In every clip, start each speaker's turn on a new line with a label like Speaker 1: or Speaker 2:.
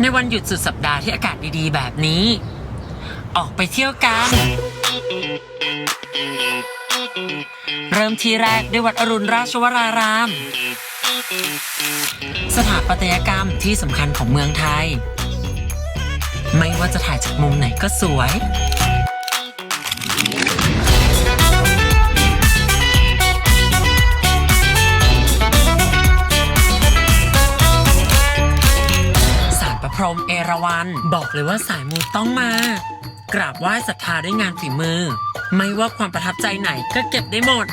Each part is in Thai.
Speaker 1: ในวันหยุดสุดสัปดาห์ที่อากาศดีๆ แบบนี้ ออกไปเที่ยวกัน เริ่มที่แรกด้วยวัดอรุณราชวราราม สถาปัตยกรรมที่สำคัญของเมืองไทย ไม่ว่าจะถ่ายจากมุมไหนก็สวย สารประพรมเอราวันบอกเลยว่าสายมูต้องมา กราบไหว้ศรัทธาด้วยงานฝีมือ ไม่ว่าความประทับใจไหนก็เก็บได้หมด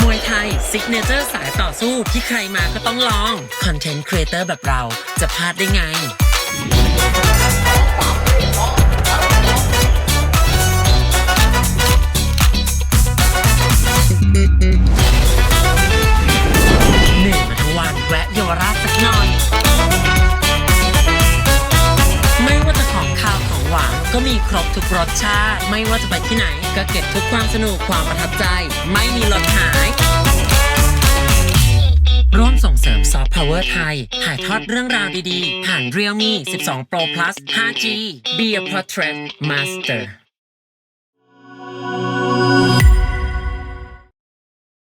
Speaker 1: มวยไทยซิกเนเจอร์สายต่อสู้ที่ใครมาก็ต้องลอง คอนเทนต์ครีเอเตอร์แบบเราจะพลาดได้ไง หน่อย ไม่ว่าจะของข้าวของหวานก็มีครบทุกรสชาติ ไม่ว่าจะไปที่ไหน ก็เก็บทุกความสนุกความประทับใจ ไม่มีลดหาย ร่วมส่งเสริมซอฟต์พาวเวอร์ไทย ถ่ายทอดเรื่องราวดีๆ ผ่าน Realme 12 Pro Plus 5G Be a Portrait Master